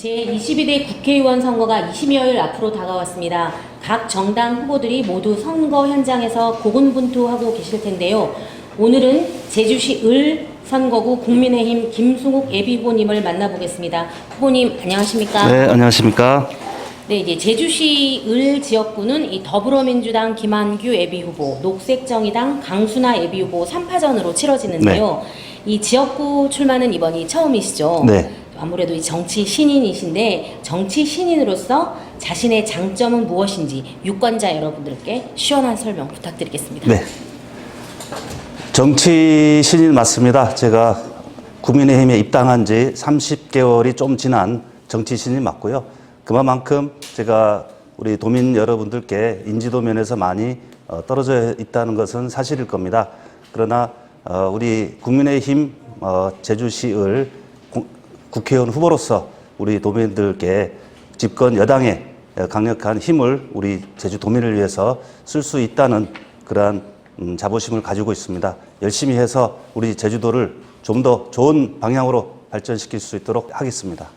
제22대 국회의원 선거가 20여일 앞으로 다가왔습니다. 각 정당 후보들이 모두 선거 현장에서 고군분투하고 계실 텐데요. 오늘은 제주시 을 선거구 국민의힘 김승욱 예비 후보님을 만나보겠습니다. 후보님 안녕하십니까? 네, 안녕하십니까. 네, 이제 제주시 을 지역구는 이 더불어민주당 김한규 예비 후보, 녹색정의당 강순아 예비 후보 3파전으로 치러지는데요. 이 지역구 출마는 이번이 처음이시죠? 네. 아무래도 이 정치 신인이신데 정치 신인으로서 자신의 장점은 무엇인지 유권자 여러분들께 시원한 설명 부탁드리겠습니다. 네. 정치 신인 맞습니다. 제가 국민의힘에 입당한 지 30개월이 좀 지난 정치 신인 맞고요. 그만큼 제가 우리 도민 여러분들께 인지도 면에서 많이 어, 떨어져 있다는 것은 사실일 겁니다. 그러나 어, 우리 국민의힘 어, 제주시을 공- 국회의원 후보로서 우리 도민들께 집권 여당의 강력한 힘을 우리 제주 도민을 위해서 쓸 수 있다는 그러한 음, 자부심을 가지고 있습니다. 열심히 해서 우리 제주도를 좀 더 좋은 방향으로 발전시킬 수 있도록 하겠습니다.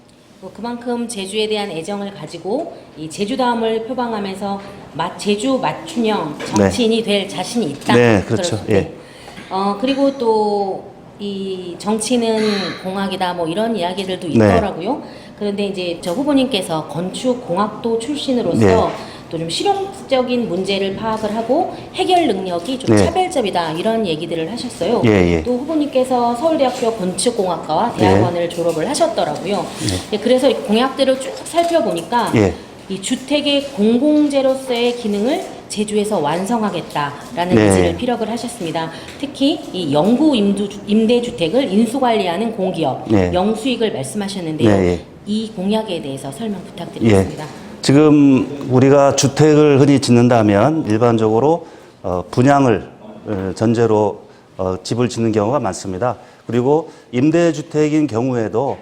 뭐 그만큼 제주에 대한 애정을 가지고 이 제주다움을 표방하면서 맛 제주 맞춤형 정치인이 될 자신이 있다. 네, 그렇죠. 예. 어 그리고 또 이 정치는 공학이다 뭐 이런 이야기들도 네. 있더라고요. 그런데 이제 저 후보님께서 건축 공학도 출신으로서 네. 또 좀 실용적인 문제를 파악을 하고 해결 능력이 좀 네. 차별점이다 이런 얘기들을 하셨어요. 예, 예. 또 후보님께서 서울대학교 건축공학과와 대학원을 졸업을 하셨더라고요. 예, 그래서 이 공약들을 쭉 살펴보니까 예. 이 주택의 공공재로서의 기능을 제주에서 완성하겠다라는 네. 의지를 피력을 하셨습니다. 특히 이 영구 임두, 임대주택을 인수관리하는 공기업 네. 영수익을 말씀하셨는데요. 네, 예. 이 공약에 대해서 설명 예. 부탁드리겠습니다. 지금 우리가 주택을 흔히 짓는다면 일반적으로 어, 분양을 어, 전제로 어, 집을 짓는 경우가 많습니다. 그리고 임대주택인 경우에도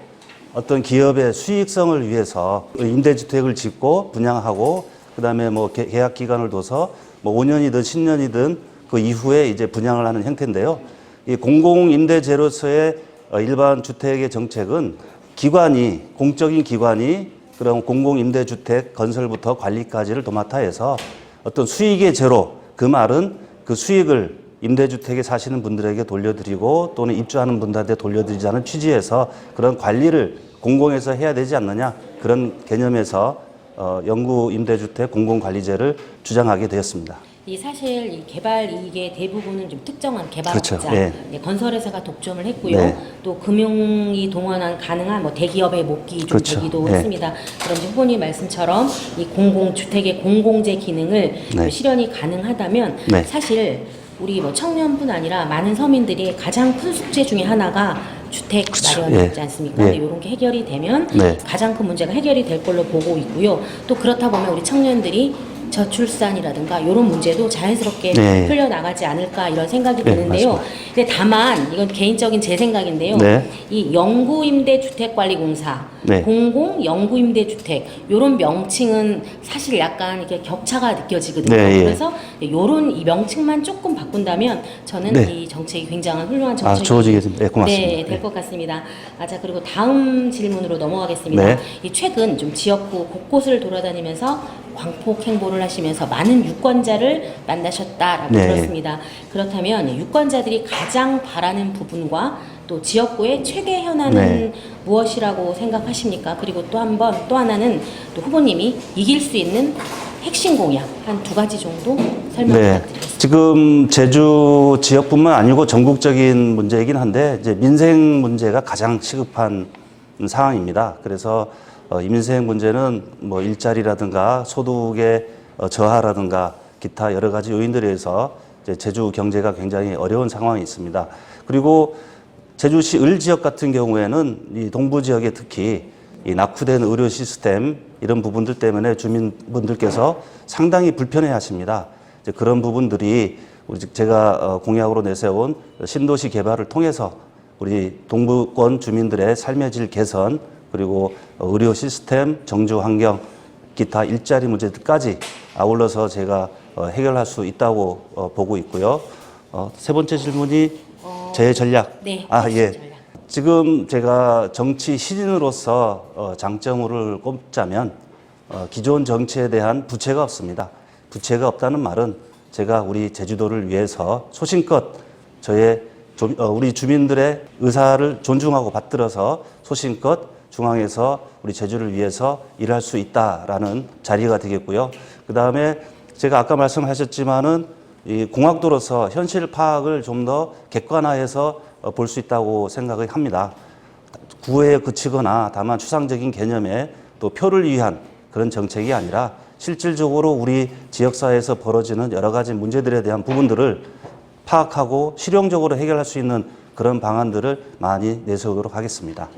어떤 기업의 수익성을 위해서 임대주택을 짓고 분양하고 그다음에 뭐 계- 계약 기간을 둬서 뭐 5년이든 10년이든 그 이후에 이제 분양을 하는 형태인데요. 이 공공임대제로서의 어, 일반 주택의 정책은 기관이 공적인 기관이 그런 공공임대주택 건설부터 관리까지를 도맡아 해서 어떤 수익의 제로 그 말은 그 수익을 임대주택에 사시는 분들에게 돌려드리고 또는 입주하는 분들한테 돌려드리자는 취지에서 그런 관리를 공공에서 해야 되지 않느냐 그런 개념에서 어, 영구 임대주택 공공관리제를 주장하게 되었습니다. 이 사실 이 개발 이익의 대부분은 좀 특정한 개발업자, 그렇죠. 예. 예, 건설회사가 독점을 했고요. 네. 또 금융이 동원한 가능한 뭐 대기업의 목기 좀 그렇죠. 되기도 예. 했습니다. 이제 후보님 말씀처럼 이 공공 주택의 공공재 기능을 네. 실현이 가능하다면 네. 사실 우리 뭐 청년뿐 아니라 많은 서민들이 가장 큰 숙제 중에 하나가 주택 그렇죠. 마련이지 예. 않습니까? 예. 이런 게 해결이 되면 네. 가장 큰 문제가 해결이 될 걸로 보고 있고요. 또 그렇다 보면 우리 청년들이 저출산이라든가 이런 문제도 자연스럽게 네. 풀려 나가지 않을까 이런 생각이 네, 드는데요. 맞습니다. 근데 다만 이건 개인적인 제 생각인데요. 네. 이 영구임대주택관리공사, 네. 공공 영구임대주택 이런 명칭은 사실 약간 이렇게 격차가 느껴지거든요. 네, 예. 그래서 이런 이 명칭만 조금 바꾼다면 저는 네. 이 정책이 굉장한 훌륭한 아, 정책이 좋아지겠습니다. 네, 고맙습니다. 네, 될 것 같습니다. 아, 자, 그리고 다음 질문으로 넘어가겠습니다. 네. 이 최근 좀 지역구 곳곳을 돌아다니면서 광폭 행보를 하시면서 많은 유권자를 만나셨다라고 네. 들었습니다. 그렇다면 유권자들이 가장 바라는 부분과 또 지역구의 최대 현안은 네. 무엇이라고 생각하십니까? 그리고 또 한 번, 또 하나는 또 후보님이 이길 수 있는 핵심 공약 한 두 가지 정도 설명 네. 부탁드리겠습니다. 지금 제주 지역뿐만 아니고 전국적인 문제이긴 한데 이제 민생 문제가 가장 시급한 상황입니다. 그래서 어, 이 민생 문제는 뭐 일자리라든가 소득의 어, 저하라든가 기타 여러 가지 요인들에 의해서 제주 경제가 굉장히 어려운 상황이 있습니다. 그리고 제주시 을 지역 같은 경우에는 이 동부 지역에 특히 이 낙후된 의료 시스템 이런 부분들 때문에 주민분들께서 상당히 불편해 하십니다. 이제 그런 부분들이 우리 즉 제가 어, 공약으로 내세운 신도시 개발을 통해서 우리 동부권 주민들의 삶의 질 개선 그리고 어, 의료 시스템, 정주 환경, 기타 일자리 문제들까지 아울러서 제가 어, 해결할 수 있다고 어, 보고 있고요. 어, 세 번째 질문이 제 전략. 네, 아, 예. 전략. 지금 제가 정치 시인으로서 어, 장점을 꼽자면 어, 기존 정치에 대한 부채가 없습니다. 부채가 없다는 말은 제가 우리 제주도를 위해서 소신껏 저의 우리 주민들의 의사를 존중하고 받들어서 소신껏 중앙에서 우리 제주를 위해서 일할 수 있다라는 자리가 되겠고요. 그 다음에 제가 아까 말씀하셨지만은 이 공학도로서 현실 파악을 좀 더 객관화해서 어, 볼수 있다고 생각을 합니다. 구애에 그치거나 다만 추상적인 개념에 또 표를 위한 그런 정책이 아니라 실질적으로 우리 지역사회에서 벌어지는 여러 가지 문제들에 대한 부분들을 파악하고 실용적으로 해결할 수 있는 그런 방안들을 많이 내세우도록 하겠습니다.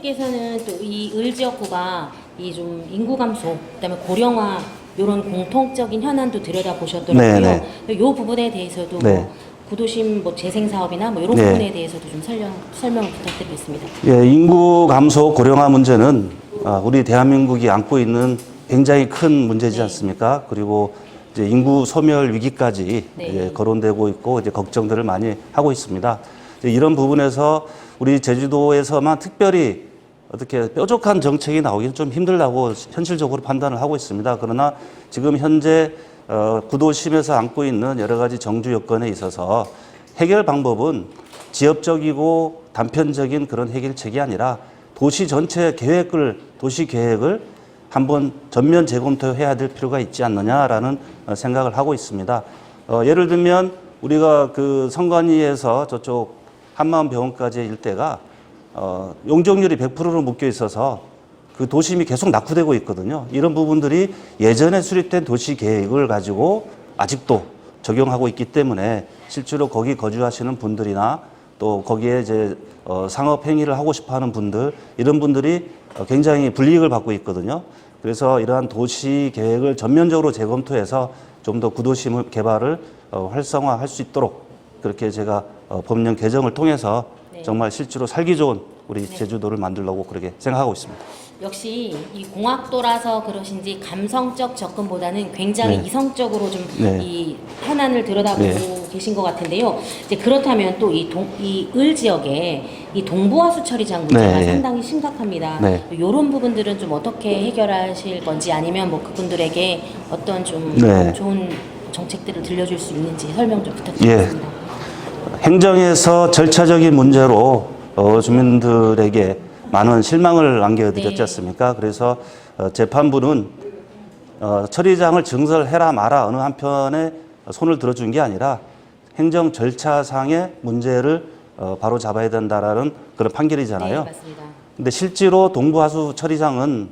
또 후보님께서는 또 이 을 지역구가 이 좀 인구 감소, 그다음에 고령화 이런 공통적인 현안도 들여다 보셨더라고요. 네, 이 부분에 대해서도 네. 뭐 구도심 뭐 재생 사업이나 뭐 이런 네. 부분에 대해서도 좀 설명 설명을 부탁드리겠습니다. 예, 인구 감소 고령화 문제는 아, 우리 대한민국이 안고 있는 굉장히 큰 문제지 네. 않습니까? 그리고 이제 인구 소멸 위기까지 네. 이제 거론되고 있고 이제 걱정들을 많이 하고 있습니다. 이제 이런 부분에서 우리 제주도에서만 특별히 어떻게 뾰족한 정책이 나오기는 좀 힘들다고 현실적으로 판단을 하고 있습니다. 그러나 지금 현재 어, 구도심에서 안고 있는 여러 가지 정주 여건에 있어서 해결 방법은 지역적이고 단편적인 그런 해결책이 아니라 도시 전체 계획을 도시 계획을 한번 전면 재검토해야 될 필요가 있지 않느냐라는 어, 생각을 하고 있습니다. 어, 예를 들면 우리가 그 성관위에서 저쪽 한마음병원까지의 일대가 어, 용적률이 100%로 묶여 있어서 그 도심이 계속 낙후되고 있거든요. 이런 부분들이 예전에 수립된 도시 계획을 가지고 아직도 적용하고 있기 때문에 실제로 거기 거주하시는 분들이나 또 거기에 이제 어, 상업 행위를 하고 싶어 하는 분들 이런 분들이 어, 굉장히 불이익을 받고 있거든요. 그래서 이러한 도시 계획을 전면적으로 재검토해서 좀 더 구도심 개발을 어, 활성화할 수 있도록 그렇게 제가 어, 법령 개정을 통해서 네. 정말 실제로 살기 좋은 우리 제주도를 만들려고 그렇게 생각하고 있습니다. 역시 이 공학도라서 그러신지 감성적 접근보다는 굉장히 네. 이성적으로 좀 네. 이 현안을 들여다보고 네. 계신 것 같은데요. 이제 그렇다면 또 이 동 이 을 지역에 이 동부하수 처리장 문제가 네. 상당히 심각합니다. 네. 이런 부분들은 좀 어떻게 해결하실 건지 아니면 뭐 그분들에게 어떤 좀 네. 좋은 정책들을 들려줄 수 있는지 설명 좀 예. 부탁드리겠습니다. 행정에서 절차적인 문제로 어, 주민들에게 많은 실망을 안겨드렸지 네. 않습니까? 그래서 어, 재판부는 어, 처리장을 증설해라 마라 어느 한편에 손을 들어준 게 아니라 행정 절차상의 문제를 어, 바로 잡아야 된다라는 그런 판결이잖아요. 네, 맞습니다. 근데 실제로 동부하수 처리장은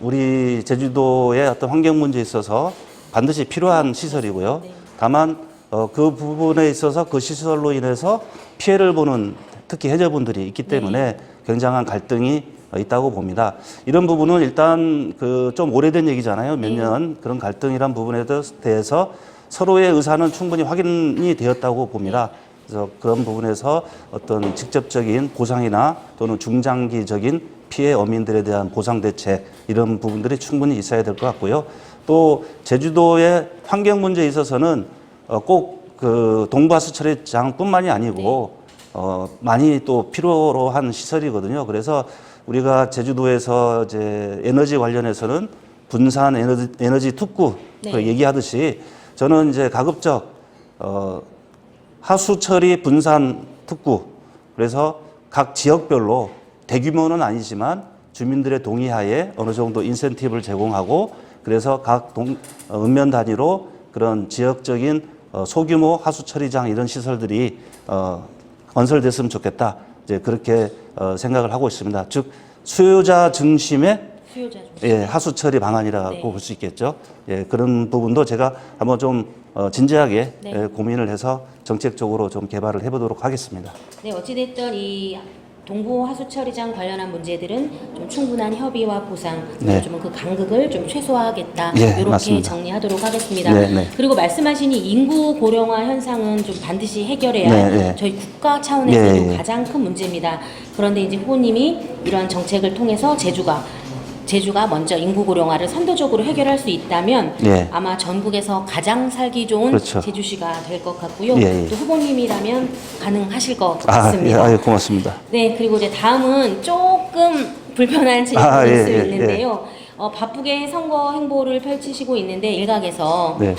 우리 제주도의 어떤 환경 문제에 있어서 반드시 필요한 시설이고요. 네. 다만 어, 그 부분에 있어서 그 시설로 인해서 피해를 보는 특히 해저분들이 있기 때문에 굉장한 갈등이 어, 있다고 봅니다. 이런 부분은 일단 그 좀 오래된 얘기잖아요. 몇 네. 년 그런 갈등이란 부분에 대해서 서로의 의사는 충분히 확인이 되었다고 봅니다. 그래서 그런 부분에서 어떤 직접적인 보상이나 또는 중장기적인 피해 어민들에 대한 보상 대책 이런 부분들이 충분히 있어야 될 것 같고요. 또 제주도의 환경 문제에 있어서는 어, 꼭 그 동부하수 처리장뿐만이 아니고 어, 많이 또 필요로 한 시설이거든요. 그래서 우리가 제주도에서 이제 에너지 관련해서는 분산 에너지, 에너지 특구 네. 그 얘기하듯이 저는 이제 가급적 어, 하수 처리 분산 특구 그래서 각 지역별로 대규모는 아니지만 주민들의 동의하에 어느 정도 인센티브를 제공하고 그래서 각 동, 어, 읍면 단위로 그런 지역적인 어, 소규모 하수 처리장 이런 시설들이 어, 건설됐으면 좋겠다. 이제 그렇게 어, 생각을 하고 있습니다. 즉 수요자 중심의 수요자 중 예, 하수 처리 방안이라고 네. 볼수 있겠죠. 예, 그런 부분도 제가 한번 좀 어, 진지하게 네. 예, 고민을 해서 정책적으로 좀 개발을 해보도록 하겠습니다. 네, 어찌됐든 이 동부 하수 처리장 관련한 문제들은 좀 충분한 협의와 보상, 네. 좀그 간극을 좀 최소화하겠다. 예, 이렇게 맞습니다. 정리하도록 하겠습니다. 네, 네. 그리고 말씀하신 이 인구 고령화 현상은 좀 반드시 해결해야 할 네, 네. 저희 국가 차원에서도 예, 예. 가장 큰 문제입니다. 그런데 이제 후보님이 이러한 정책을 통해서 제주가 제주가 먼저 인구 고령화를 선도적으로 해결할 수 있다면 예. 아마 전국에서 가장 살기 좋은 그렇죠. 제주시가 될 것 같고요. 예, 예. 또 후보님이라면 가능하실 것 아, 예, 같습니다. 아, 예, 고맙습니다. 네, 그리고 이제 다음은 조금 불편한 질문이 아, 예, 수 예, 있는데요. 어, 바쁘게 선거 행보를 펼치시고 있는데 일각에서 네.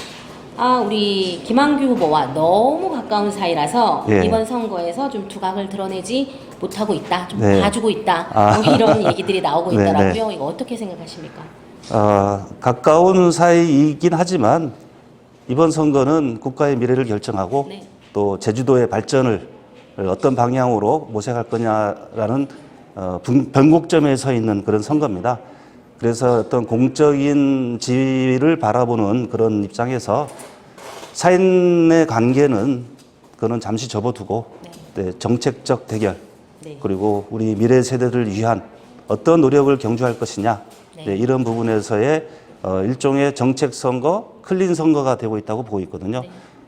아 우리 김한규 후보와 너무 가까운 사이라서 예. 이번 선거에서 좀 두각을 드러내지 못하고 있다, 좀 네. 봐주고 있다, 아. 뭐 이런 얘기들이 나오고 네, 있더라고요. 네. 이거 어떻게 생각하십니까? 어, 가까운 사이이긴 하지만 이번 선거는 국가의 미래를 결정하고 네. 또 제주도의 발전을 어떤 방향으로 모색할 거냐라는 어, 분- 변곡점에 서 있는 그런 선거입니다. 그래서 어떤 공적인 지위를 바라보는 그런 입장에서 사인의 관계는 그거는 잠시 접어두고 네, 정책적 대결 네. 그리고 우리 미래 세대를 위한 어떤 노력을 경주할 것이냐 네. 네, 이런 부분에서의 어, 일종의 정책 선거, 클린 선거가 되고 있다고 보고 있거든요.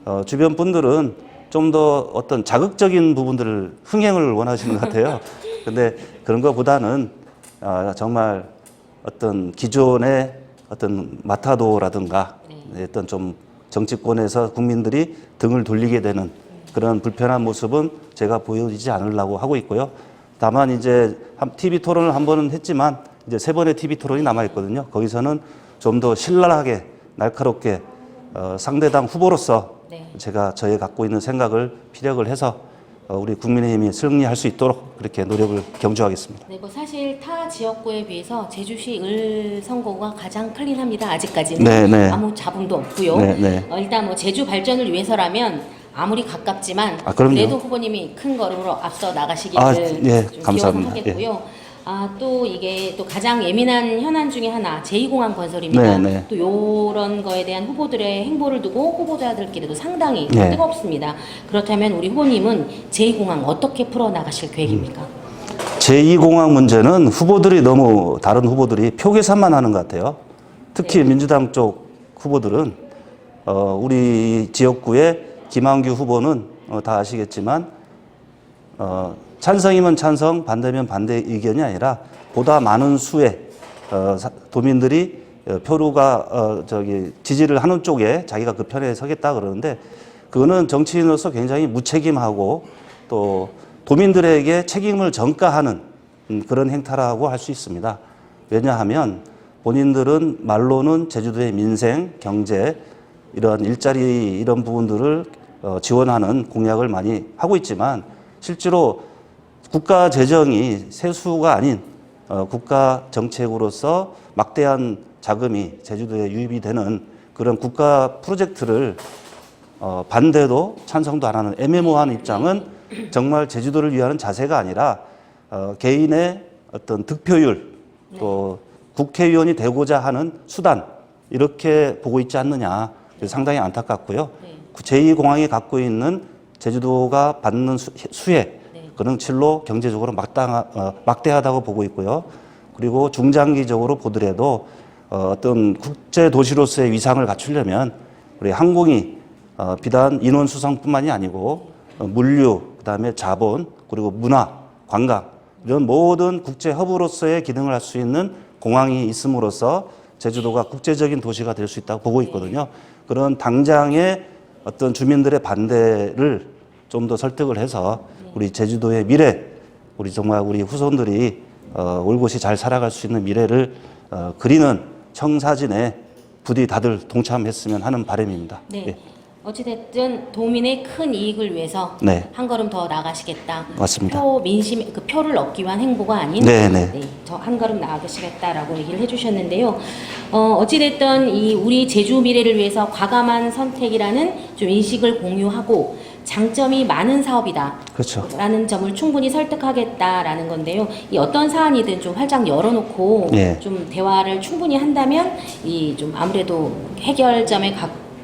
어, 주변 분들은 좀 더 어떤 자극적인 부분들을 흥행을 원하시는 것 같아요. 근데 그런 것보다는 아, 정말 어떤 기존의 어떤 마타도라든가 네. 어떤 좀 정치권에서 국민들이 등을 돌리게 되는 그런 불편한 모습은 제가 보여지지 않으려고 하고 있고요. 다만 이제 한 TV 토론을 한 번은 했지만 이제 세 번의 TV 토론이 남아 있거든요. 거기서는 좀 더 신랄하게 날카롭게 어, 상대당 후보로서 네. 제가 저의 갖고 있는 생각을 피력을 해서 어, 우리 국민의힘이 승리할 수 있도록 그렇게 노력을 경주하겠습니다. 네, 뭐 사실 타 지역구에 비해서 제주시 을 선거가 가장 클린합니다. 아직까지는 네, 네. 아무 잡음도 없고요. 네, 네. 어, 일단 뭐 제주 발전을 위해서라면 아무리 가깝지만 아. 그래도 후보님이 큰 걸음으로 앞서 나가시기를 아, 예, 좀 감사합니다. 기원하겠고요. 아, 또 이게 또 가장 예민한 현안 중에 하나 제2공항 건설입니다. 네, 네. 또 요런 거에 대한 후보들의 행보를 두고 후보자들끼리도 상당히 네. 뜨겁습니다. 그렇다면 우리 후보님은 제2공항 어떻게 풀어 나가실 계획입니까? 제2공항 문제는 후보들이 너무 다른 후보들이 표 계산만 하는 것 같아요. 특히 네. 민주당 쪽 후보들은 어, 우리 지역구의 김한규 후보는 어, 다 아시겠지만 어, 찬성이면 찬성, 반대면 반대 의견이 아니라 보다 많은 수의 어, 사- 도민들이 어, 표류가 어, 저기 지지를 하는 쪽에 자기가 그 편에 서겠다 그러는데 그거는 정치인으로서 굉장히 무책임하고 또 도민들에게 책임을 전가하는 음, 그런 행태라고 할 수 있습니다. 왜냐하면 본인들은 말로는 제주도의 민생, 경제 이런 일자리 이런 부분들을 어, 지원하는 공약을 많이 하고 있지만 실제로 국가 재정이 세수가 아닌 어, 국가 정책으로서 막대한 자금이 제주도에 유입이 되는 그런 국가 프로젝트를 어, 반대도 찬성도 안 하는 애매모호한 입장은 정말 제주도를 위하는 자세가 아니라 어, 개인의 어떤 득표율 또 국회의원이 되고자 하는 수단 이렇게 보고 있지 않느냐 상당히 안타깝고요. 네. 제2공항이 갖고 있는 제주도가 받는 수, 수혜 네. 그런 칠로 경제적으로 막당, 어, 막대하다고 보고 있고요. 그리고 중장기적으로 보더라도 어, 어떤 국제 도시로서의 위상을 갖추려면 우리 항공이 어, 비단 인원 수송뿐만이 아니고 어, 물류, 그다음에 자본, 그리고 문화, 관광 이런 모든 국제 허브로서의 기능을 할 수 있는 공항이 있음으로써 제주도가 국제적인 도시가 될 수 있다고 보고 있거든요. 그런 당장의 어떤 주민들의 반대를 좀 더 설득을 해서 우리 제주도의 미래, 우리 정말 우리 후손들이 어, 올곧이 잘 살아갈 수 있는 미래를 어, 그리는 청사진에 부디 다들 동참했으면 하는 바람입니다. 네. 예, 어찌됐든 도민의 큰 이익을 위해서 네. 한 걸음 더 나가시겠다. 맞습니다. 표 민심 그 표를 얻기 위한 행보가 아닌 네, 네. 저한 걸음 나가시겠다라고 얘기를 해주셨는데요. 어, 어찌됐든 이 우리 제주 미래를 위해서 과감한 선택이라는 좀 인식을 공유하고 장점이 많은 사업이다. 그렇죠. 라는 점을 충분히 설득하겠다라는 건데요. 이 어떤 사안이든 좀 활짝 열어놓고 예. 좀 대화를 충분히 한다면 이 좀 아무래도 해결점에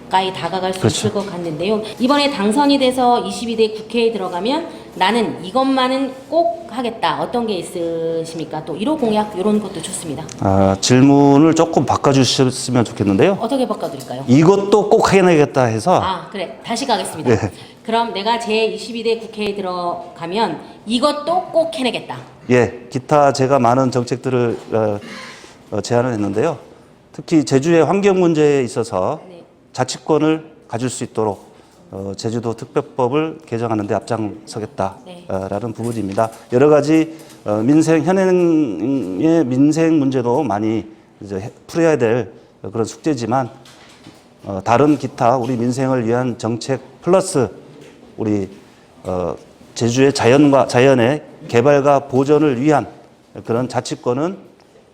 가까이 다가갈 수 그렇죠. 있을 것 같는데요. 이번에 당선이 돼서 22대 국회에 들어가면 나는 이것만은 꼭 하겠다. 어떤 게 있으십니까? 또 1호 공약 이런 것도 좋습니다. 아, 질문을 조금 바꿔주셨으면 좋겠는데요. 어떻게 바꿔드릴까요? 이것도 꼭 해내겠다 해서 아 그래 다시 가겠습니다. 네. 그럼 내가 제 22대 국회에 들어가면 이것도 꼭 해내겠다. 예, 기타 제가 많은 정책들을 어, 어, 제안을 했는데요. 특히 제주의 환경 문제에 있어서 네. 자치권을 가질 수 있도록 어, 제주도 특별법을 개정하는 데 네. 앞장서겠다라는 부분입니다. 여러 가지 어, 민생 현행의 민생 문제도 많이 이제 해- 풀어야 될 그런 숙제지만 어, 다른 기타 우리 민생을 위한 정책 플러스 우리 어, 제주의 자연과 자연의 개발과 보존을 위한 그런 자치권은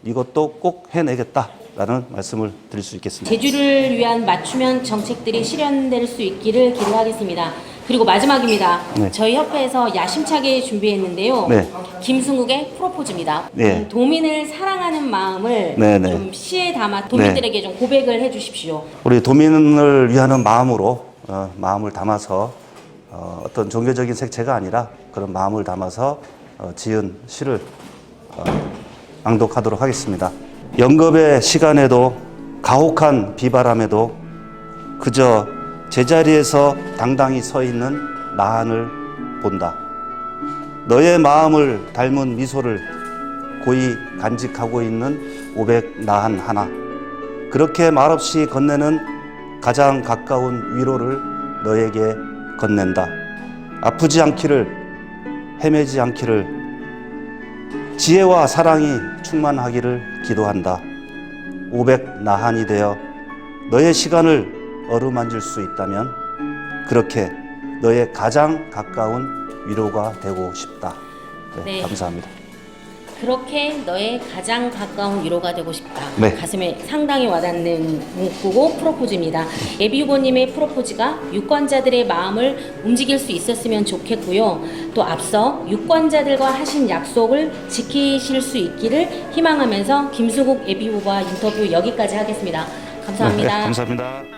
이것도 꼭 해내겠다 라는 말씀을 드릴 수 있겠습니다. 제주를 위한 맞춤형 정책들이 실현될 수 있기를 기대하겠습니다. 그리고 마지막입니다. 네. 저희 협회에서 야심차게 준비했는데요. 네. 김승국의 프로포즈입니다. 네. 음, 도민을 사랑하는 마음을 네, 네. 좀 시에 담아 도민들에게 좀 고백을 해주십시오. 우리 도민을 위하는 마음으로 어, 마음을 담아서 어, 어떤 종교적인 색채가 아니라 그런 마음을 담아서 어, 지은 시를 어, 낭독하도록 하겠습니다. 영겁의 시간에도 가혹한 비바람에도 그저 제자리에서 당당히 서 있는 나한을 본다. 너의 마음을 닮은 미소를 고이 간직하고 있는 오백 나한 하나. 그렇게 말없이 건네는 가장 가까운 위로를 너에게 건넨다. 아프지 않기를, 헤매지 않기를, 지혜와 사랑이 충만하기를 기도한다. 오백 나한이 되어 너의 시간을 어루만질 수 있다면 그렇게 너의 가장 가까운 위로가 되고 싶다. 네, 네. 감사합니다. 그렇게 너의 가장 가까운 위로가 되고 싶다. 네. 가슴에 상당히 와닿는 문구고 프로포즈입니다. 예비 후보님의 프로포즈가 유권자들의 마음을 움직일 수 있었으면 좋겠고요. 또 앞서 유권자들과 하신 약속을 지키실 수 있기를 희망하면서 김수국 예비 후보와 인터뷰 여기까지 하겠습니다. 감사합니다. 네, 감사합니다.